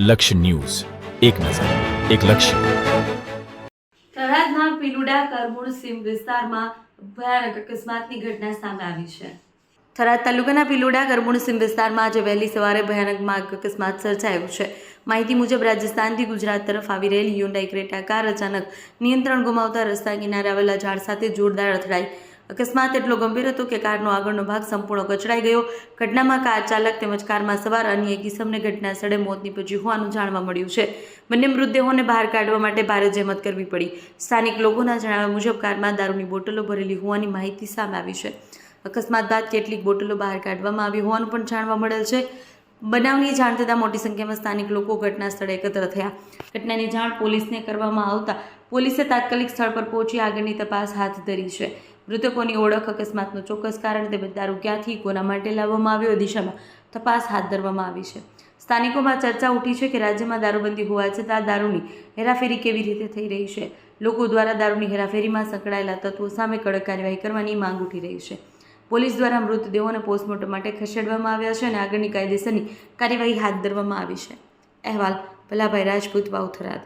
લક્ષ્ય ન્યૂઝ. એક નજર, એક લક્ષ્ય. થરાદના પિલુડા કરમુળ સીમ વિસ્તારમાં ભયાનક અકસ્માતની ઘટના સામે આવી છે. થરાદ તાલુકાના પીલુડા કરમુળ સીમ વિસ્તારમાં આજે વહેલી સવારે ભયાનક માર્ગ અકસ્માત સર્જાયો છે. માહિતી મુજબ રાજસ્થાનથી ગુજરાત તરફ આવી રહેલી હ્યુન્ડાઈ ક્રેટા કાર અચાનક નિયંત્રણ ગુમાવતા રસ્તા કિનારે આવેલા ઝાડ સાથે જોરદાર અથડાઈ અકસ્માત એટલો ગંભીર હતો કે કારનો આગળનો ભાગ સંપૂર્ણ કચડાઈ ગયો. ઘટનામાં કાર ચાલક તેમજ કારમાં સવાર અન્ય એક ઇસમને ઘટના સ્થળે મોત નીપજ્યું હોવાનું જાણવા મળ્યું છે. બંને મૃતદેહોને બહાર કાઢવા માટે ભારે જહેમત કરવી પડી. સ્થાનિક લોકોના જણાવ્યા મુજબ કારમાં દારૂની બોટલો ભરેલી હોવાની માહિતી સામે આવી છે. અકસ્માત બાદ કેટલીક બોટલો બહાર કાઢવામાં આવી હોવાનું પણ જાણવા મળેલ છે. બનાવની જાણ થતાં મોટી સંખ્યામાં સ્થાનિક લોકો ઘટના સ્થળે એકત્ર થયા. ઘટનાની જાણ પોલીસને કરવામાં આવતા પોલીસે તાત્કાલિક સ્થળ પર પહોંચી આગળની તપાસ હાથ ધરી છે. મૃતકોની ઓળખ અકસ્માતનું ચોક્કસ કારણ તેમજ દારૂ ક્યાંથી, કોના માટે લાવવામાં આવ્યો દિશામાં તપાસ હાથ ધરવામાં આવી છે. સ્થાનિકોમાં ચર્ચા ઉઠી છે કે રાજ્યમાં દારૂબંધી હોવા છતાં દારૂની હેરાફેરી કેવી રીતે થઈ રહી છે? લોકો દ્વારા દારૂની હેરાફેરીમાં સંકળાયેલા તત્વો સામે કડક કાર્યવાહી કરવાની માંગ ઉઠી રહી છે. પોલીસ દ્વારા મૃતદેહોને પોસ્ટમોર્ટમ માટે ખસેડવામાં આવ્યા છે અને આગળની કાયદેસરની કાર્યવાહી હાથ ધરવામાં આવી છે. અહેવાલ ભલાભાઈ રાજપૂત, વાવથરાદ.